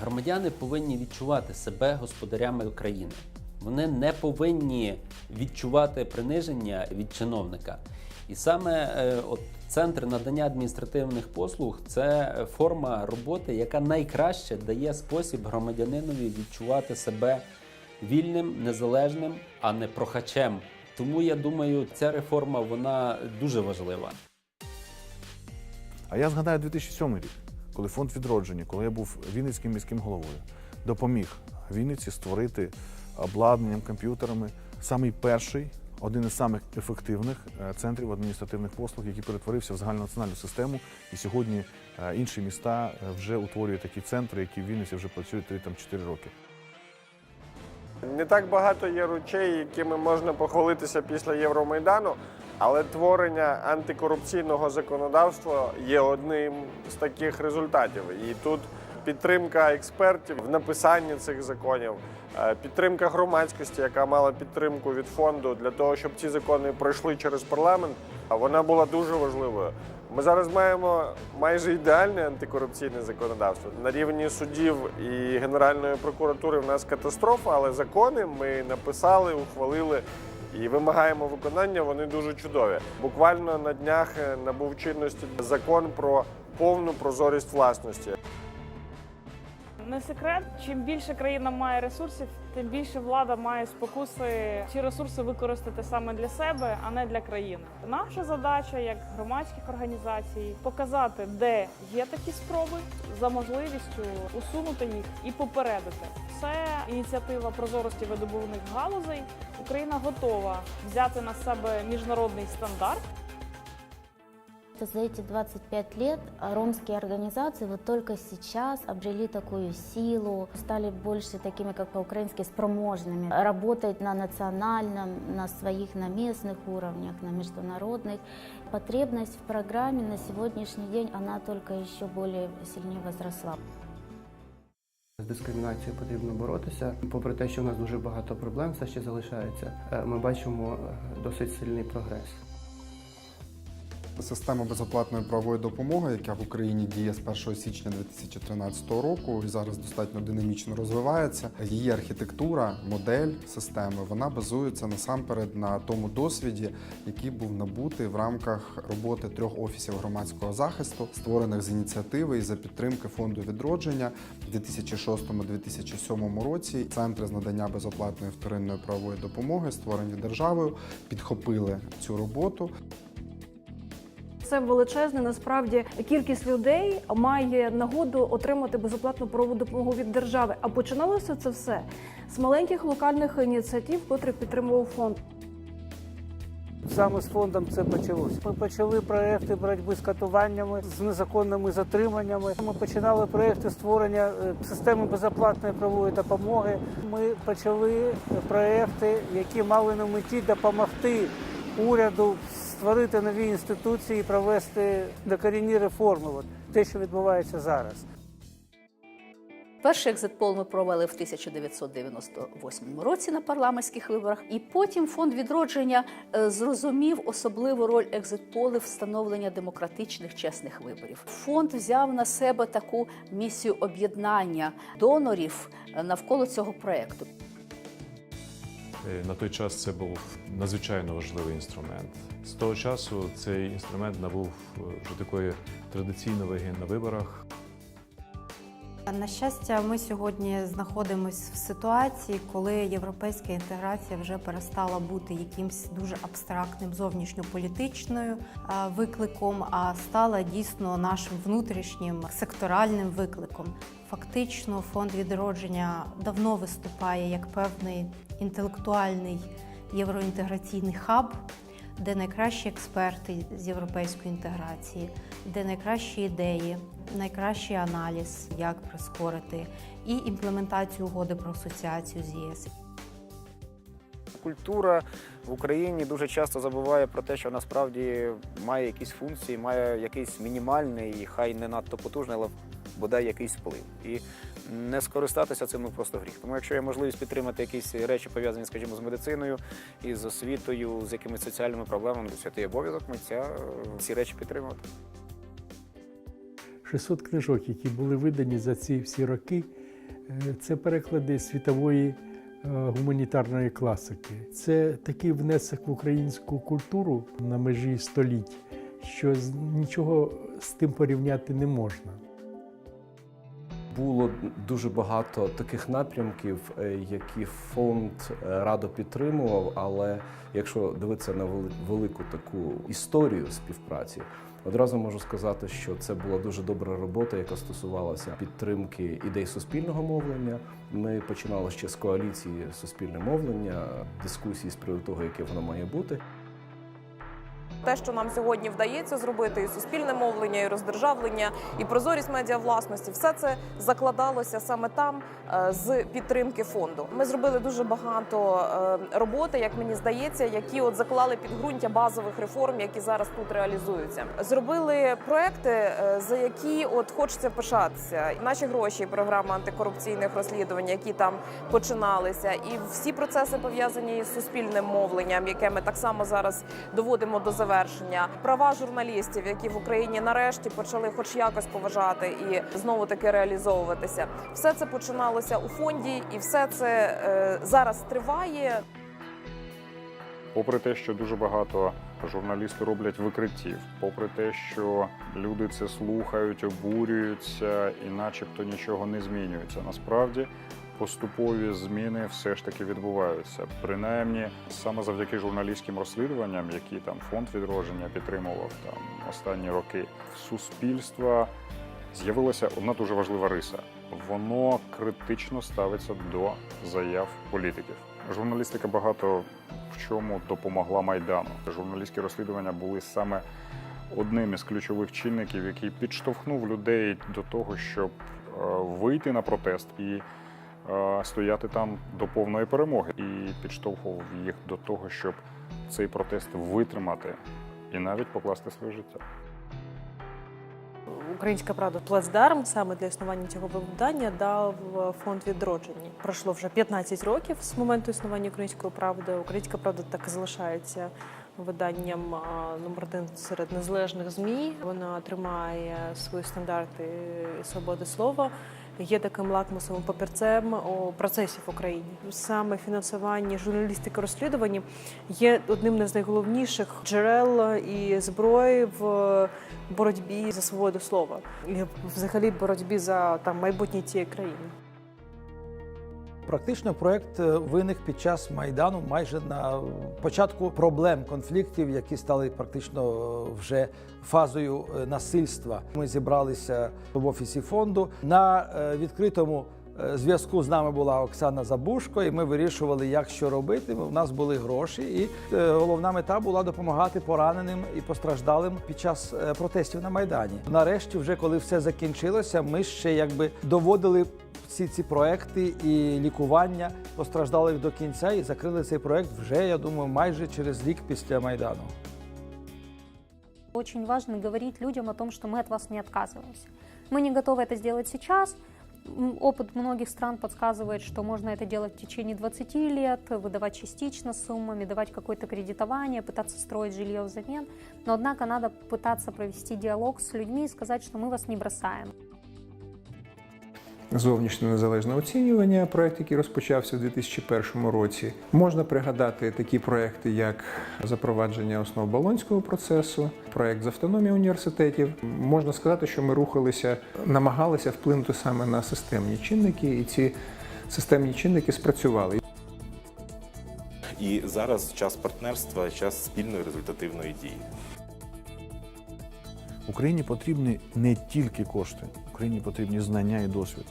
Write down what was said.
Громадяни повинні відчувати себе господарями України. Вони не повинні відчувати приниження від чиновника. І саме е, от центр надання адміністративних послуг це форма роботи, яка найкраще дає спосіб громадянинові відчувати себе вільним, незалежним, а не прохачем. Тому я думаю, ця реформа вона дуже важлива. А я згадаю 2007 рік, коли фонд відродження, коли я був Вінницьким міським головою, допоміг Вінниці створити обладнанням, комп'ютерами самий перший, один із самих ефективних е, центрів адміністративних послуг, який перетворився в загальнонаціональну систему. І сьогодні е, інші міста е, вже утворюють такі центри, які в Вінниці вже працюють 3-4 роки. Не так багато є речей, якими можна похвалитися після Євромайдану, але творення антикорупційного законодавства є одним з таких результатів. І тут підтримка експертів в написанні цих законів, е, підтримка громадськості, яка мала підтримку від фонду для того, щоб ці закони пройшли через парламент, а вона була дуже важливою. Ми зараз маємо майже ідеальне антикорупційне законодавство. На рівні судів і Генеральної прокуратури в нас катастрофа, але закони ми написали, ухвалили і вимагаємо виконання. Вони дуже чудові. Буквально на днях е, набув чинності закон про повну прозорість власності. Не секрет, чим більше країна має ресурсів, тим більше влада має спокуси ці ресурси використати саме для себе, а не для країни. Наша задача, як громадських організацій, показати, де є такі спроби, за можливістю усунути їх і попередити. Це ініціатива прозорості видобувних галузей. Україна готова взяти на себе міжнародний стандарт За эти 25 лет ромские организации вот только сейчас обрели такую силу, стали больше такими, как по-украински, спроможными, работать на национальном, на своих, на местных уровнях, на международных. Потребность в программе на сегодняшний день, она только еще более сильнее возросла. З дискримінацією потрібно боротися. Попри те, що у нас дуже багато проблем все ще залишається, е, ми бачимо е, досить сильний прогрес. Система безоплатної правової допомоги, яка в Україні діє з 1 січня 2013 року і зараз достатньо динамічно розвивається. Її архітектура, модель системи вона базується насамперед на тому досвіді, який був набутий в рамках роботи трьох офісів громадського захисту, створених з ініціативи і за підтримки фонду відродження в 2006-2007 році. Центри з надання безоплатної вторинної правової допомоги, створені державою, підхопили цю роботу. Це величезна насправді кількість людей має нагоду отримати безоплатну правову допомогу від держави. А починалося це все з маленьких локальних ініціатив, котрі підтримував фонд. Саме з фондом це почалося. Ми почали проекти боротьби з катуваннями, з незаконними затриманнями. Ми починали проекти створення е, системи безоплатної правової допомоги. Ми почали проекти, які мали на меті допомогти уряду створити нові інституції і провести докорінні реформи. От те, що відбувається зараз. Перший екзитпол ми провели в 1998 році на парламентських виборах, і потім фонд відродження е, зрозумів особливу роль екзитполів встановлення демократичних чесних виборів. Фонд взяв на себе таку місію об'єднання донорів е, навколо цього проекту. Е, На той час це був надзвичайно важливий інструмент. З того часу цей інструмент набув е, вже такої традиційної ваги на виборах. На щастя, ми сьогодні знаходимося в ситуації, коли європейська інтеграція вже перестала бути якимсь дуже абстрактним зовнішньополітичною викликом, а стала дійсно нашим внутрішнім секторальним викликом. Фактично, фонд відродження давно виступає як певний інтелектуальний євроінтеграційний хаб, де найкращі експерти з європейської інтеграції, де найкращі ідеї, найкращий аналіз, як прискорити, і імплементацію угоди про асоціацію з ЄС. Культура в Україні дуже часто забуває про те, що насправді має якісь функції, має якийсь мінімальний, хай не надто потужний, але бодай якийсь вплив. І не скористатися цим ну, просто гріх. Тому якщо є можливість підтримати якісь речі, пов'язані, скажімо, з медициною і з освітою, з якимись соціальними проблемами, то святий обов'язок митця ці речі підтримувати. 600 книжок, які були видані за ці всі роки, Е, Це переклади світової е, гуманітарної класики. Це такий внесок в українську культуру на межі століть, що нічого з тим порівняти не можна. Було дуже багато таких напрямків, е, які фонд е, радо підтримував. Але якщо дивитися на велику таку історію співпраці, одразу можу сказати, що це була дуже добра робота, яка стосувалася підтримки ідей суспільного мовлення. Ми починали ще з коаліції суспільне мовлення, дискусії з приводу того, яке воно має бути. Те, що нам сьогодні вдається зробити, і суспільне мовлення, і роздержавлення, і прозорість медіавласності, все це закладалося саме там е, з підтримки фонду. Ми зробили дуже багато е, роботи, як мені здається, які от заклали підґрунтя базових реформ, які зараз тут реалізуються. Зробили проекти, е, за які от хочеться пишатися. Наші гроші, програма антикорупційних розслідувань, які там починалися, і всі процеси пов'язані із суспільним мовленням, яке ми так само зараз доводимо до завершення. Права журналістів, які в Україні нарешті почали хоч якось поважати і знову таки реалізовуватися. Все це починалося у фонді, і все це е, зараз триває. Попри те, що дуже багато журналісти роблять викриттів, попри те, що люди це слухають, обурюються і начебто нічого не змінюється. Насправді поступові зміни все ж таки відбуваються. Принаймні, саме завдяки журналістським розслідуванням, які там фонд відродження підтримував там останні роки, в суспільства з'явилася одна дуже важлива риса. Воно критично ставиться до заяв політиків. Журналістика багато в чому допомогла майдану. Журналістські розслідування були саме одним із ключових чинників, який підштовхнув людей до того, щоб е, вийти на протест і стояти там до повної перемоги, і підштовхував їх до того, щоб цей протест витримати і навіть покласти своє життя. Українська правда плацдарм саме для існування цього видання дав фонд відродження. Пройшло вже 15 років з моменту існування української правди. Українська правда так і залишається виданням номер один серед незалежних змі. Вона тримає свої стандарти свободи слова. Є таким лакмусовим папірцем у процесі в Україні. Саме фінансування журналістики розслідування є одним з найголовніших джерел і зброї в боротьбі за свободу слова і взагалі боротьбі за там майбутнє цієї країни. Практично проект е, виник під час майдану, майже на початку проблем конфліктів, які стали практично е, вже фазою е, насильства. Ми зібралися в офісі фонду на відкритому. е, Зв'язку з нами була Оксана Забушко, і ми вирішували, як що робити. У нас були гроші, і е, головна мета була допомагати пораненим і постраждалим під час е, протестів на майдані. Нарешті, вже коли все закінчилося, ми ще якби доводили всі ці проекти і лікування постраждалих до кінця і закрили цей проект вже, я думаю, майже через рік після майдану. Очень важно говорить людям о том, что мы от вас не отказываемся. Мы не готовы это сделать сейчас. М, Опыт многих стран подсказывает, что можно это делать в течение 20 лет, выдавать частично суммами, давать какое-то кредитование, пытаться строить жилье взамен. Но, однако, надо пытаться провести диалог с людьми и сказать, что мы вас не бросаем. Зовнішнє незалежне оцінювання, проект, який розпочався в 2001 році. Можна пригадати такі проекти, як запровадження основ болонського процесу, проект з автономії університетів. Можна сказати, що ми рухалися, намагалися вплинути саме на системні чинники, і ці системні чинники спрацювали. І зараз час партнерства, час спільної результативної дії. Україні потрібні не тільки кошти, Україні потрібні знання і досвід.